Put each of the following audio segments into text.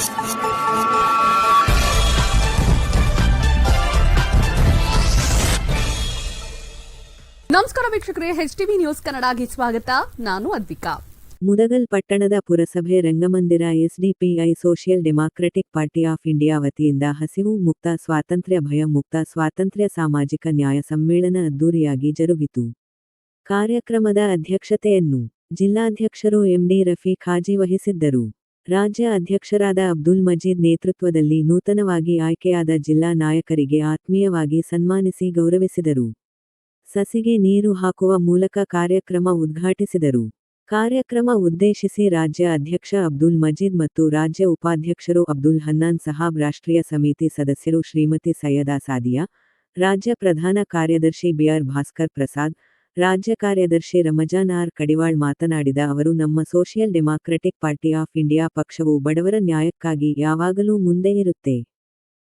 ನಮಸ್ಕಾರ ವೀಕ್ಷಕರೇ H TV news ಕನ್ನಡಗೆ ಸ್ವಾಗತ. ನಾನು ಅದ್ವಿಕಾ. ಮುದಗಲ್ ಪಟ್ಟಣದ ಪುರಸಭೆ ರಂಗಮಂದಿರ SDPI social democratic party of India ವತಿಯಿಂದ ಹಸಿವು ಮುಕ್ತ ಸ್ವಾತಂತ್ರ್ಯ ಭಯ ಮುಕ್ತ ಸ್ವಾತಂತ್ರ್ಯ ಸಾಮಾಜಿಕ ನ್ಯಾಯ ಸಮ್ಮೇಳನ ಅದ್ದೂರಿಯಾಗಿ ಜರುಗಿತು. ಕಾರ್ಯಕ್ರಮದ ಅಧ್ಯಕ್ಷತೆಯನ್ನು ಜಿಲ್ಲಾಧ್ಯಕ್ಷರು ಎಂಡಿ ರಫೀಕ್ ಹಾಜಿ ವಹಿಸಿದ್ದರು. ರಾಜ್ಯ ಅಧ್ಯಕ್ಷರಾದ ಅಬ್ದುಲ್ ಮಜೀದ್ ನೇತೃತ್ವದಲ್ಲಿ ನೂತನವಾಗಿ ಆಯ್ಕೆಯಾದ ಜಿಲ್ಲಾ ನಾಯಕರಿಗೆ ಆತ್ಮೀಯವಾಗಿ ಸನ್ಮಾನಿಸಿ ಗೌರವಿಸಿದರು. ಸಸಿಗೆ ನೀರು ಹಾಕುವ ಮೂಲಕ ಕಾರ್ಯಕ್ರಮ ಉದ್ಘಾಟಿಸಿದರು. ಕಾರ್ಯಕ್ರಮ ಉದ್ದೇಶಿಸಿ ರಾಜ್ಯ ಅಧ್ಯಕ್ಷ ಅಬ್ದುಲ್ ಮಜೀದ್ ಮತ್ತು ರಾಜ್ಯ ಉಪಾಧ್ಯಕ್ಷರು ಅಬ್ದುಲ್ ಹನ್ನಾನ್ ಸಹಾಬ್ ರಾಷ್ಟ್ರೀಯ ಸಮಿತಿ ಸದಸ್ಯರು ಶ್ರೀಮತಿ ಸೈಯದಾ ಸಾದಿಯಾ, ರಾಜ್ಯ ಪ್ರಧಾನ ಕಾರ್ಯದರ್ಶಿ ಬಿಆರ್ ಭಾಸ್ಕರ್ ಪ್ರಸಾದ್ ರಾಜ್ಯ ಕಾರ್ಯದರ್ಶಿ ರಮಜಾನ್ ಆರ್ ಕಡಿವಾಳ್ ಮಾತನಾಡಿದ ಅವರು, ನಮ್ಮ social democratic party of India ಪಕ್ಷವು ಬಡವರ ನ್ಯಾಯಕ್ಕಾಗಿ ಯಾವಾಗಲೂ ಮುಂದೆ ಇರುತ್ತೆ.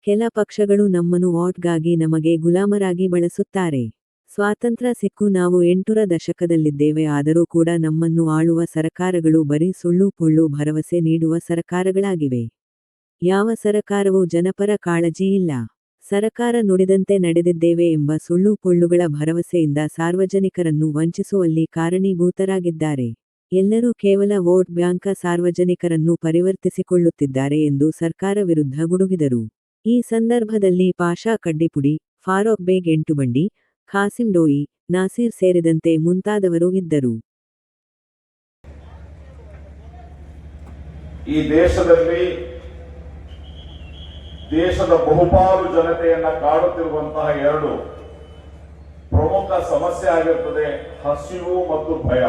ಕೆಲ ಪಕ್ಷಗಳು ನಮ್ಮನ್ನು ವಾಟ್ಗಾಗಿ ನಮಗೆ ಗುಲಾಮರಾಗಿ ಬಳಸುತ್ತಾರೆ. ಸ್ವಾತಂತ್ರ್ಯ ಸಿಕ್ಕು ನಾವು ಎಂಟುರ ದಶಕದಲ್ಲಿದ್ದೇವೆ, ಆದರೂ ಕೂಡ ನಮ್ಮನ್ನು ಆಳುವ ಸರಕಾರಗಳು ಬರೀ ಸುಳ್ಳು ಪೊಳ್ಳು ಭರವಸೆ ನೀಡುವ ಸರಕಾರಗಳಾಗಿವೆ. ಯಾವ ಸರಕಾರವೂ ಜನಪರ ಕಾಳಜಿ ಇಲ್ಲ. ಸರಕಾರ ನುಡಿದಂತೆ ನಡೆದಿದ್ದೇವೆ ಎಂಬ ಸುಳ್ಳು ಪೊಳ್ಳುಗಳ ಭರವಸೆಯಿಂದ ಸಾರ್ವಜನಿಕರನ್ನು ವಂಚಿಸುವಲ್ಲಿ ಕಾರಣೀಭೂತರಾಗಿದ್ದಾರೆ. ಎಲ್ಲರೂ ಕೇವಲ ವೋಟ್ ಬ್ಯಾಂಕ ಸಾರ್ವಜನಿಕರನ್ನು ಪರಿವರ್ತಿಸಿಕೊಳ್ಳುತ್ತಿದ್ದಾರೆ ಎಂದು ಸರ್ಕಾರ ವಿರುದ್ಧ ಗುಡುಗಿದರು. ಈ ಸಂದರ್ಭದಲ್ಲಿ ಪಾಷಾ ಕಡ್ಡಿಪುಡಿ, ಫಾರೋಕ್ ಬೇಗ್ ಎಂಟುಬಂಡಿ ಖಾಸಿಂ ಡೋಯಿ, ನಾಸೀರ್ ಸೇರಿದಂತೆ ಮುಂತಾದವರು ಇದ್ದರು. ಈ ದೇಶದಲ್ಲಿ ದೇಶದ ಬಹುಪಾಲು ಜನತೆಯನ್ನ ಕಾಡುತ್ತಿರುವಂತಹ ಎರಡು ಪ್ರಮುಖ ಸಮಸ್ಯೆ ಆಗಿರುತ್ತದೆ ಹಸಿವು ಮತ್ತು ಭಯ.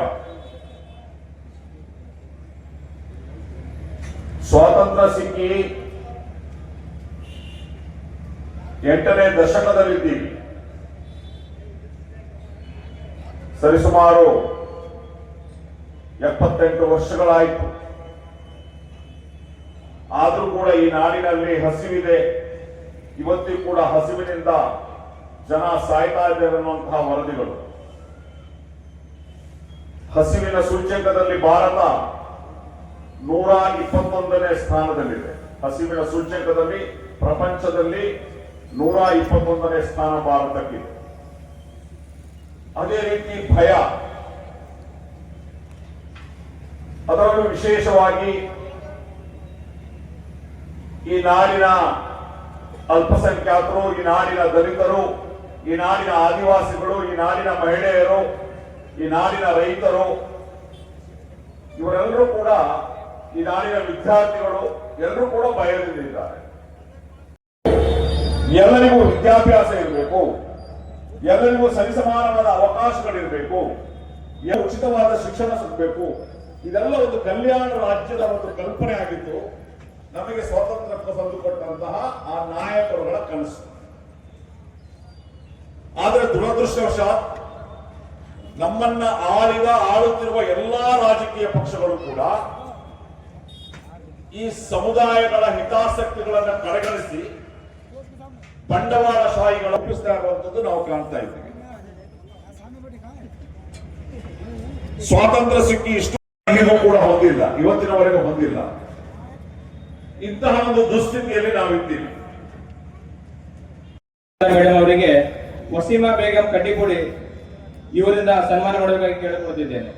ಸ್ವಾತಂತ್ರ್ಯ ಸಿಕ್ಕಿ ಎಂಟನೇ ದಶಕದಲ್ಲಿದ್ದೀವಿ. ಸರಿಸುಮಾರು ಎಪ್ಪತ್ತೆಂಟು ವರ್ಷಗಳಾಯಿತು. ಕೂಡ ಈ ನಾಡಿನಲ್ಲಿ ಹಸಿವಿದೆ. ಇವತ್ತಿಗೂ ಕೂಡ ಹಸಿವಿನಿಂದ ಜನ ಸಾಯ್ತಾ ಇದ್ದಾರೆ ಅನ್ನುವಂತಹ ವರದಿಗಳು. ಹಸಿವಿನ ಸೂಚ್ಯಂಕದಲ್ಲಿ ಭಾರತ ನೂರ ಇಪ್ಪತ್ತೊಂದನೇ ಸ್ಥಾನದಲ್ಲಿದೆ. ಹಸಿವಿನ ಸೂಚ್ಯಂಕದಲ್ಲಿ ಪ್ರಪಂಚದಲ್ಲಿ ನೂರ ಇಪ್ಪತ್ತೊಂದನೇ ಸ್ಥಾನ ಭಾರತಕ್ಕಿದೆ ಅದೇ ರೀತಿ ಭಯ. ಅದರಲ್ಲೂ ವಿಶೇಷವಾಗಿ ಈ ನಾಡಿನ ಅಲ್ಪಸಂಖ್ಯಾತರು, ಈ ನಾಡಿನ ದಲಿತರು, ಈ ನಾಡಿನ ಆದಿವಾಸಿಗಳು, ಈ ನಾಡಿನ ಮಹಿಳೆಯರು, ಈ ನಾಡಿನ ರೈತರು, ಇವರೆಲ್ಲರೂ ಕೂಡ ಈ ನಾಡಿನ ವಿದ್ಯಾರ್ಥಿಗಳು ಎಲ್ಲರೂ ಕೂಡ ಭಯದಿಂದಿದ್ದಾರೆ ಎಲ್ಲರಿಗೂ ವಿದ್ಯಾಭ್ಯಾಸ ಇರಬೇಕು. ಎಲ್ಲರಿಗೂ ಸರಿಸಮಾನವಾದ ಅವಕಾಶಗಳಿರಬೇಕು. ಉಚಿತವಾದ ಶಿಕ್ಷಣ ಸಿಗಬೇಕು. ಇದೆಲ್ಲ ಒಂದು ಕಲ್ಯಾಣ ರಾಜ್ಯದ ಒಂದು ಕಲ್ಪನೆ ಆಗಿತ್ತು. ನಮಗೆ ಸ್ವಾತಂತ್ರ್ಯ ತಂದುಕೊಟ್ಟಂತಹ ಆ ನಾಯಕರುಗಳ ಕನಸು. ಆದರೆ ದುರದೃಷ್ಟವಶಾತ್ ನಮ್ಮನ್ನ ಆಳಿದ, ಆಳುತ್ತಿರುವ ಎಲ್ಲಾ ರಾಜಕೀಯ ಪಕ್ಷಗಳು ಕೂಡ ಈ ಸಮುದಾಯಗಳ ಹಿತಾಸಕ್ತಿಗಳನ್ನು ಕಡೆಗಣಿಸಿ ಬಂಡವಾಳಶಾಹಿಗಳ ಒಪ್ಪಿಸ್ತಾ ಇರುವಂತದ್ದು ನಾವು ಕಾಣ್ತಾ ಇದ್ದೀವಿ. ಸ್ವಾತಂತ್ರ್ಯ ಸಿಕ್ಕಿ ಇಷ್ಟು ಕೂಡ ಹೊಂದಿಲ್ಲ ಇವತ್ತಿನವರೆಗೂ ಹೊಂದಿಲ್ಲ ಇಂತಹ ಒಂದು ದುಸ್ಥಿತಿಯಲ್ಲಿ ನಾವಿದ್ದೀವಿ. ಮೇಡಮ್ ಅವರಿಗೆ ವಸೀಮಾ ಬೇಗಂ ಕಡ್ಡಿಪುಡಿ ಇವರಿಂದ ಸನ್ಮಾನ ಮಾಡಬೇಕಾಗಿ ಕೇಳಿಕೊಳ್ತಿದ್ದೇನೆ.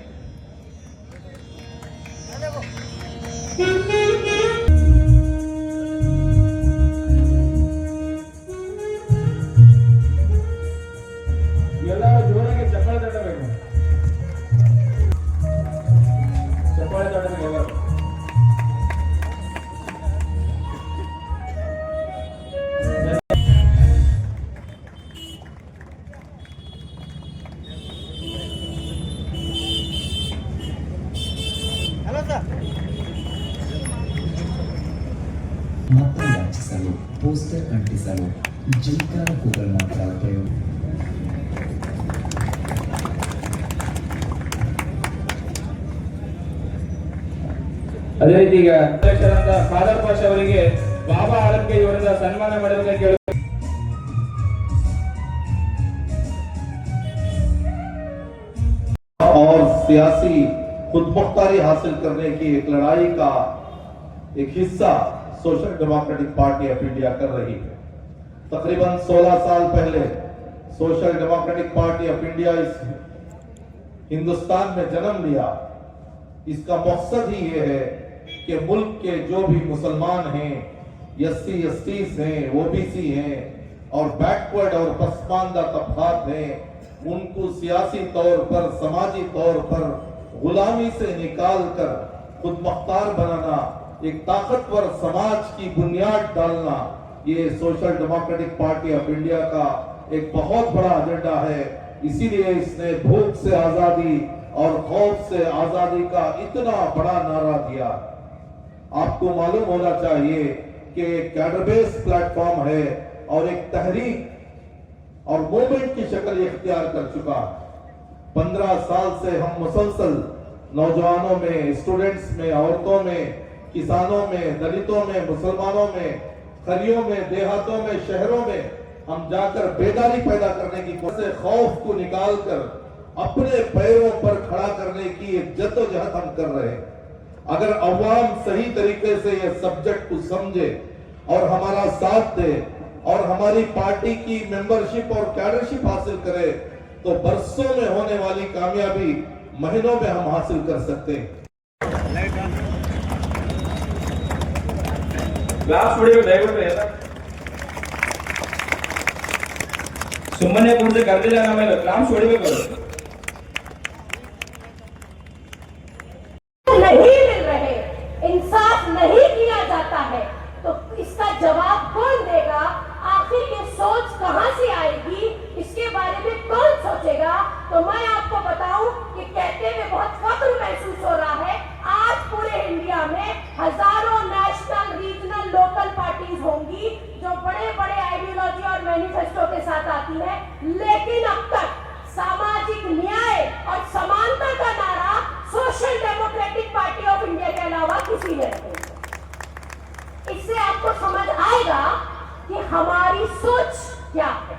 ಅದೇ ರೀತಿ ಈಗ ಅಧ್ಯಕ್ಷರಾದ ಖಾದರ್ ಪಾಷ ಅವರಿಗೆ ಬಾಬಾ ಆಲಂಗೆ ಇವರಿಂದ ಸನ್ಮಾನ ಮಾಡಬೇಕಾಗಿ ಕೇಳಿ और सियासी खुद मुख्तारी हासिल करने की एक लड़ाई का एक हिस्सा social democratic party of India कर रही है तकरीबन 16 साल पहले social democratic party of India इस हिंदुस्तान में जन्म लिया इसका मकसद ही ये है कि मुल्क के जो भी मुसलमान हैं एस सी हैं, ओबीसी हैं, और बैकवर्ड और पसमानदा तबकात हैं, उनको सियासी तौर पर, समाजी तौर पर गुलामी से निकाल कर खुद मुख्तार बनाना, एक ताकतवर समाज की बुनियाद डालना, ये social democratic party of India का एक बहुत बड़ा एजेंडा है। इसीलिए इसने भूख से आज़ादी और खौफ से आज़ादी का इतना बड़ा नारा दिया। आपको मालूम होना चाहिए कि एक कैडर प्लेटफॉर्म है और एक तहरीक और मूवमेंट की शक्ल इख्तियार कर चुका पंद्रह साल से हम मुसलसल नौजवानों में स्टूडेंट्स में, औरतों में, किसानों में, दलितों में, मुसलमानों में खरियों में, देहातों में, शहरों में हम जाकर बेदारी पैदा करने की कोशिश खौफ को निकाल कर अपने पैरों पर खड़ा करने की एक जद्दोजहद हम कर रहे हैं। अगर अवाम सही तरीके से ये सब्जेक्ट को समझे और हमारा साथ दे और हमारी पार्टी की मेंबरशिप और कैडरशिप हासिल करे तो बरसों में होने वाली कामयाबी महीनों में हम हासिल कर सकते हैं ಗ್ಲಾಸ್ ಹೊಡಿಬೇಕು ದಯವಿಟ್ಟು ಎಲ್ಲ ಸುಮ್ಮನೆ ಕೂಡದೆ ಕರೆದಿಲ್ಲ ನಮ್ಮೆಲ್ಲ ಗ್ಲಾಸ್ ಹೊಡಿಬೇಕು हज़ारों नेशनल रीजनल लोकल पार्टीज़ होंगी जो बड़े बड़े आइडियोलॉजी और मैनिफेस्टो के साथ आती है। लेकिन अब तक सामाजिक न्याय और समानता का नारा social democratic party of India के अलावा किसी ने इससे आपको समझ आएगा कि हमारी सोच क्या है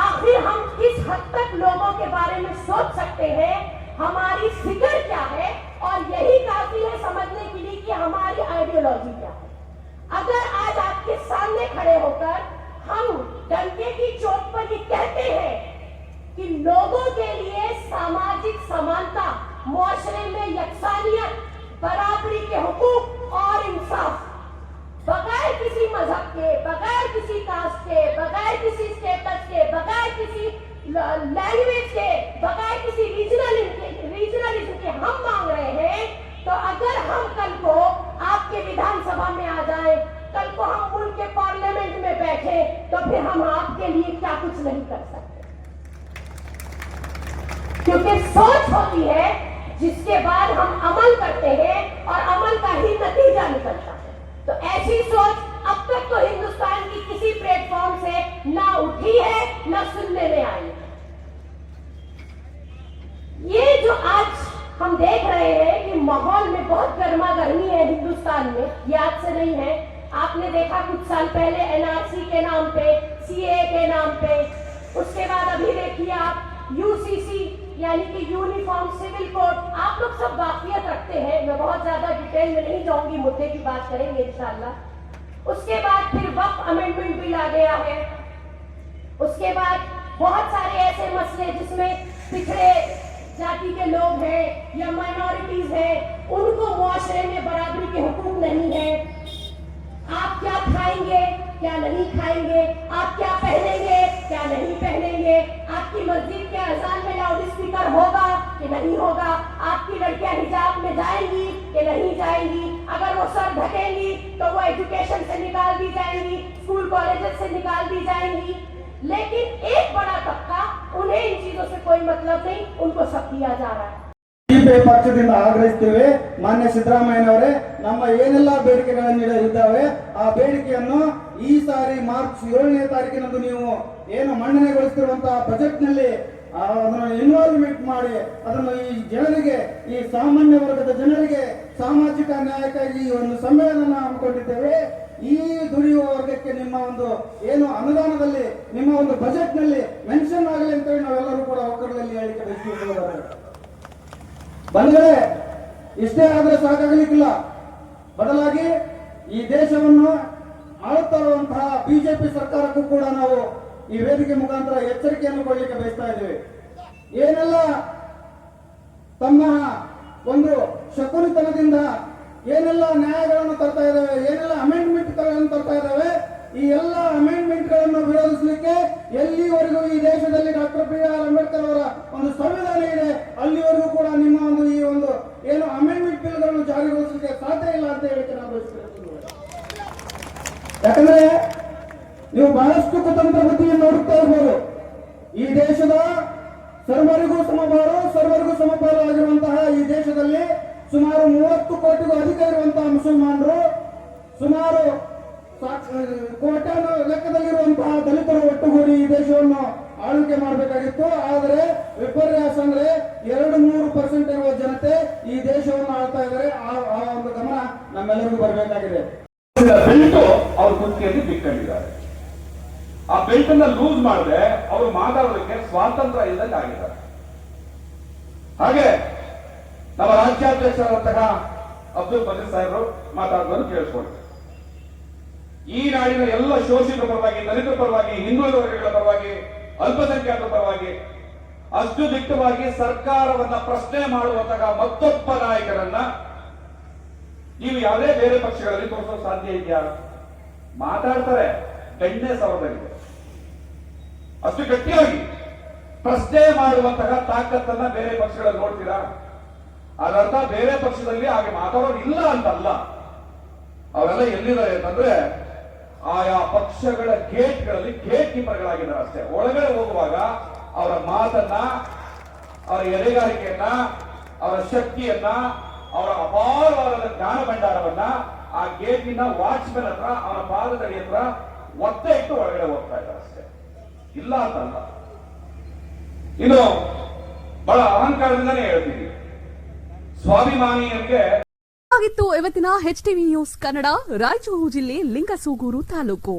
आखिर हम किस हद तक लोगों के बारे में सोच सकते हैं हमारी फ़िक्र क्या है और यही काफ़ी है समझने के लिए कि हमारी आइडियोलॉजी क्या है अगर आज आपके सामने खड़े होकर हम डंके की चोट पर ये कहते हैं कि लोगों के लिए सामाजिक समानता मुआशरे में यकसानियत बराबरी के हुकूक और इंसाफ बगैर किसी मज़हब के बगैर किसी कास्ट के, बगैर किसी स्टेटस के, बगैर किसी लैंग्वेज के, बगैर किसी रीजनल रीजनलिज्म के हम मांग रहे हैं तो अगर हम कल को आपके विधानसभा में आ जाए, कल को हम मुल्क के पार्लियामेंट में बैठे तो फिर हम आपके लिए क्या कुछ नहीं कर सकते? क्योंकि सोच होती है, जिसके बाद हम अमल करते हैं और अमल का ही नतीजा निकलता है। तो ऐसी सोच तक तो हिंदुस्तान की किसी प्लेटफॉर्म से ना उठी है, ना सुनने में आई ये जो आज हम देख रहे हैं कि माहौल में बहुत गर्मा गर्मी है हिंदुस्तान में ये आज से नहीं है। आपने देखा कुछ साल पहले एनआरसी के नाम पे, सीए के नाम पे। उसके बाद अभी देखिए आप यूसीसी यानी कि यूनिफॉर्म सिविल कोड आप लोग सब वाकियत रखते हैं। मैं बहुत ज़्यादा डिटेल में नहीं जाऊँगी, मुद्दे की बात करेंगे इंशाल्लाह। उसके बाद फिर वक्त अमेंडमेंट बिल आ गया है। उसके बाद बहुत सारे ऐसे मसले जिसमें पिछड़े जाति के लोग हैं या माइनॉरिटीज हैं, उनको मुआशरे में बराबरी के हुकूक नहीं है। आप क्या खाएँगे, क्या नहीं खाएँगे? आप क्या पहनेंगे, क्या नहीं पहनेंगे? आपकी मस्जिद के अजान में लाउड स्पीकर होगा कि नहीं होगा? आपकी लड़कियां हिजाब में जाएंगी कि नहीं जाएंगी अगर वो सर ढकेंगी तो वो एजुकेशन से निकाल दी जाएंगी स्कूल कॉलेजेस से निकाल दी जाएंगी लेकिन एक बड़ा तबका उन्हें इन चीजों से कोई मतलब नहीं उनको सब दिया जा रहा है ಸಿಪಿಐ ಪಕ್ಷದಿಂದ ಆಗ್ರಹಿಸ್ತೇವೆ ಮಾನ್ಯ ಸಿದ್ದರಾಮಯ್ಯನವರೇ ನಮ್ಮ ಏನೆಲ್ಲ ಬೇಡಿಕೆಗಳನ್ನು ಇದ್ದಾವೆ ಆ ಬೇಡಿಕೆಯನ್ನು ಈ ಸಾರಿ ಮಾರ್ಚ್ ಏಳನೇ ತಾರೀಕಿನಂದು ನೀವು ಏನು ಮನ್ನಣೆಗೊಳಿಸ್ತಿರುವಂತಹ ಬಜೆಟ್ ನಲ್ಲಿ ಆ, ಅದನ್ನು ಇನ್ವಾಲ್ವ್ಮೆಂಟ್ ಮಾಡಿ, ಅದನ್ನು ಈ ಜನರಿಗೆ, ಈ ಸಾಮಾನ್ಯ ವರ್ಗದ ಜನರಿಗೆ ಸಾಮಾಜಿಕ ನ್ಯಾಯಕ್ಕಾಗಿ ಈ ಒಂದು ಸಮ್ಮೇಳನ ಹಮ್ಮಿಕೊಂಡಿದ್ದೇವೆ. ಈ ದುಡಿಯುವ ವರ್ಗಕ್ಕೆ ನಿಮ್ಮ ಒಂದು ಏನು ಅನುದಾನದಲ್ಲಿ, ನಿಮ್ಮ ಒಂದು ಬಜೆಟ್ನಲ್ಲಿ ಮೆನ್ಷನ್ ಆಗಲಿ ಅಂತ ಹೇಳಿ ನಾವೆಲ್ಲರೂ ಕೂಡ ಒಕ್ಕರಲ್ಲಿ ಹೇಳಿಕೆ ಬಂದ್ರೆ, ಇಷ್ಟೇ ಆದ್ರೆ ಸಾಕಾಗಲಿಕ್ಕಿಲ್ಲ. ಬದಲಾಗಿ ಈ ದೇಶವನ್ನು ಆಳುತ್ತಿರುವಂತಹ ಬಿಜೆಪಿ ಸರ್ಕಾರಕ್ಕೂ ಕೂಡ ನಾವು ಈ ವೇದಿಕೆ ಮುಖಾಂತರ ಎಚ್ಚರಿಕೆಯನ್ನು ಕೊಡಲಿಕ್ಕೆ ಬಯಸ್ತಾ ಇದ್ದೇವೆ. ಏನೆಲ್ಲ ತಮ್ಮ ಒಂದು ಶಕುನಿತನದಿಂದ ಏನೆಲ್ಲ ನ್ಯಾಯಗಳನ್ನು ತರ್ತಾ ಇದ್ದಾವೆ, ಏನೆಲ್ಲ ಅಮೆಂಡ್ಮೆಂಟ್ಗಳನ್ನು ತರ್ತಾ ಇದ್ದಾವೆ, ಈ ಎಲ್ಲ ಅಮೆಂಡ್ಮೆಂಟ್ಗಳನ್ನು ವಿರೋಧಿಸಲಿಕ್ಕೆ ಎಲ್ಲಿವರೆಗೂ ಈ ದೇಶದಲ್ಲಿ ಡಾಕ್ಟರ್ ಬಿ ಆರ್ ಅಂಬೇಡ್ಕರ್ ಅವರ ಒಂದು ಸಂವಿಧಾನ ಇದೆ, ಅಲ್ಲಿವರೆಗೂ ಕೂಡ ನಿಮ್ಮ ಒಂದು ಈ ಒಂದು ಏನು ಅಮೆಂಡ್ಮೆಂಟ್ ಬಿಲ್ಗಳನ್ನು ಜಾರಿಗೊಳಿಸಲಿಕ್ಕೆ ಸಾಧ್ಯ ಇಲ್ಲ ಅಂತ ಬಯಸ್ತೇನೆ. ಯಾಕಂದ್ರೆ ನೀವು ಬಹಳಷ್ಟು ಕುತಂತ್ರ ಬುದ್ಧಿಯನ್ನು ನೋಡುತ್ತಾ ಇರ್ಬೋದು. ಈ ದೇಶದ ಸರ್ವರಿಗೂ ಸಮಪಾಲು ಸರ್ವರಿಗೂ ಸಮಪಾಲು ಆಗಿರುವಂತಹ ಈ ದೇಶದಲ್ಲಿ ಸುಮಾರು ಮೂವತ್ತು ಕೋಟಿಗೂ ಅಧಿಕ ಇರುವಂತಹ ಮುಸಲ್ಮಾನರು, ಸುಮಾರು ಕೋಟ್ಯಾನ ಲೆಕ್ಕದಲ್ಲಿರುವಂತಹ ದಲಿತರು ಒಟ್ಟುಗೂಡಿ ಈ ದೇಶವನ್ನು ಆಳ್ವಿಕೆ ಮಾಡಬೇಕಾಗಿತ್ತು. ಆದರೆ ವಿಪರ್ಯಾಸ ಅಂದ್ರೆ ಎರಡು ಮೂರು ಪರ್ಸೆಂಟ್ ಇರುವ ಜನತೆ ಈ ದೇಶವನ್ನು ಆಳ್ತಾ ಇದ್ದಾರೆ. ಆ ಒಂದು ಗಮನ ನಮ್ಮೆಲ್ಲರಿಗೂ ಬರಬೇಕಾಗಿದೆ. ಬಿಟ್ಟು ಅವ್ರ ಕುತ್ತಿಗೆಯಲ್ಲಿ ಬಿಟ್ಕೊಂಡಿದ್ದಾರೆ ಆ ಬೆಲ್ಟ್ ಅನ್ನ ಲೂಸ್ ಮಾಡಿದ್ರೆ ಅವರು ಮಾತಾಡೋದಕ್ಕೆ ಸ್ವಾತಂತ್ರ್ಯ ಇಲ್ಲದಂಗೆ ಆಗಿದ್ದಾರೆ. ಹಾಗೆ ನಮ್ಮ ರಾಜ್ಯಾಧ್ಯಕ್ಷರಾದಂತಹ ಅಬ್ದುಲ್ ಬಜೀರ್ ಸಾಹೇಬರು ಮಾತಾಡೋದನ್ನು ಕೇಳಿಸ್ಕೊಂಡ್ರು ಈ ನಾಡಿನ ಎಲ್ಲ ಶೋಷಿತರ ಪರವಾಗಿ, ದಲಿತರ ಪರವಾಗಿ, ಹಿಂದುಳಿದ ವರ್ಗಗಳ ಪರವಾಗಿ, ಅಲ್ಪಸಂಖ್ಯಾತರ ಪರವಾಗಿ ಅಷ್ಟು ದಿಟ್ಟವಾಗಿ ಸರ್ಕಾರವನ್ನ ಪ್ರಶ್ನೆ ಮಾಡುವಂತಹ ಮತ್ತೊಬ್ಬ ನಾಯಕರನ್ನ ನೀವು ಯಾವುದೇ ಬೇರೆ ಪಕ್ಷಗಳಲ್ಲಿ ತೋರಿಸೋ ಸಾಧ್ಯ ಇದೆಯಾ? ಮಾತಾಡ್ತಾರೆ. ಬೆಣ್ಣೆ ಸವರದಂಗೆ ಅಷ್ಟು ಗಟ್ಟಿಯಾಗಿ ಪ್ರಶ್ನೆ ಮಾಡುವಂತಹ ತಾಕತ್ತನ್ನ ಬೇರೆ ಪಕ್ಷಗಳಲ್ಲಿ ನೋಡ್ತೀರಾ? ಅದರ್ಥ ಬೇರೆ ಪಕ್ಷದಲ್ಲಿ ಹಾಗೆ ಮಾತಾಡೋರು ಇಲ್ಲ ಅಂತಲ್ಲ. ಅವೆಲ್ಲ ಎಲ್ಲಿದ್ದಾರೆ ಅಂತಂದ್ರೆ ಆಯಾ ಪಕ್ಷಗಳ ಗೇಟ್ಗಳಲ್ಲಿ ಗೇಟ್ ಕೀಪರ್ಗಳಾಗಿದ್ದಾರೆ ಅಷ್ಟೇ. ಒಳಗಡೆ ಹೋಗುವಾಗ ಅವರ ಮಾತನ್ನ, ಅವರ ಎಲೆಗಾರಿಕೆಯನ್ನ ಅವರ ಶಕ್ತಿಯನ್ನ, ಅವರ ಅಪಾರವಾದ ಜ್ಞಾನ ಭಂಡಾರವನ್ನ ಆ ಗೇಟಿನ ವಾಚ್ಮನ್ ಹತ್ರ ಅವನ ಪಾದದಡಿ ಹತ್ರ ಒತ್ತೆ ಇಟ್ಟು ಒಳಗಡೆ ಹೋಗ್ತಾ ಇದ್ದಾರೆ ಅಷ್ಟೇ. ಇಲ್ಲ ಅಂತಲ್ಲ. ಇನ್ನು ಬಹಳ ಅಹಂಕಾರದಿಂದನೇ ಹೇಳ್ತೀನಿ. ಸ್ವಾಭಿಮಾನಿಯರಿಗೆ ಆಗಿತ್ತು ಇವತ್ತಿನ H TV news Kannada, Raichur ಜಿಲ್ಲೆ ಲಿಂಗಸೂಗೂರು ತಾಲೂಕು.